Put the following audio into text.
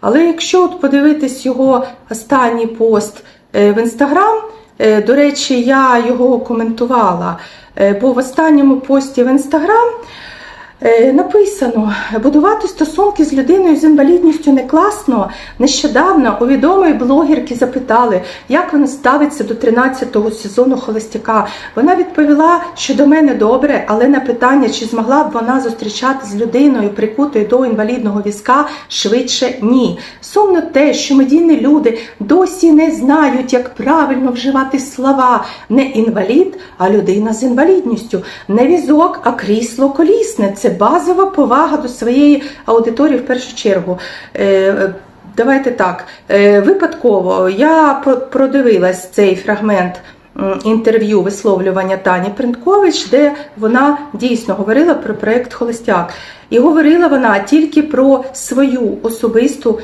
Але якщо от подивитись його останній пост е, в інстаграм, е, до речі, я його коментувала, е, бо в останньому пості в інстаграм. Е, Написано, будувати стосунки з людиною з інвалідністю не класно. Нещодавно у відомої блогерки запитали, як вона ставиться до 13-го сезону Холостяка. Вона відповіла, що до мене добре, але на питання, чи змогла б вона зустрічати з людиною, прикутою до інвалідного візка, швидше ні. Сумно те, що медійні люди досі не знають, як правильно вживати слова не інвалід, а людина з інвалідністю. Не візок, а крісло колісне. Це базова повага до своєї аудиторії в першу чергу. Е, Давайте так. Е, Випадково я продивилась цей фрагмент інтерв'ю висловлювання Тані Принткович, де вона дійсно говорила про проект Холостяк. І говорила вона тільки про свою особисту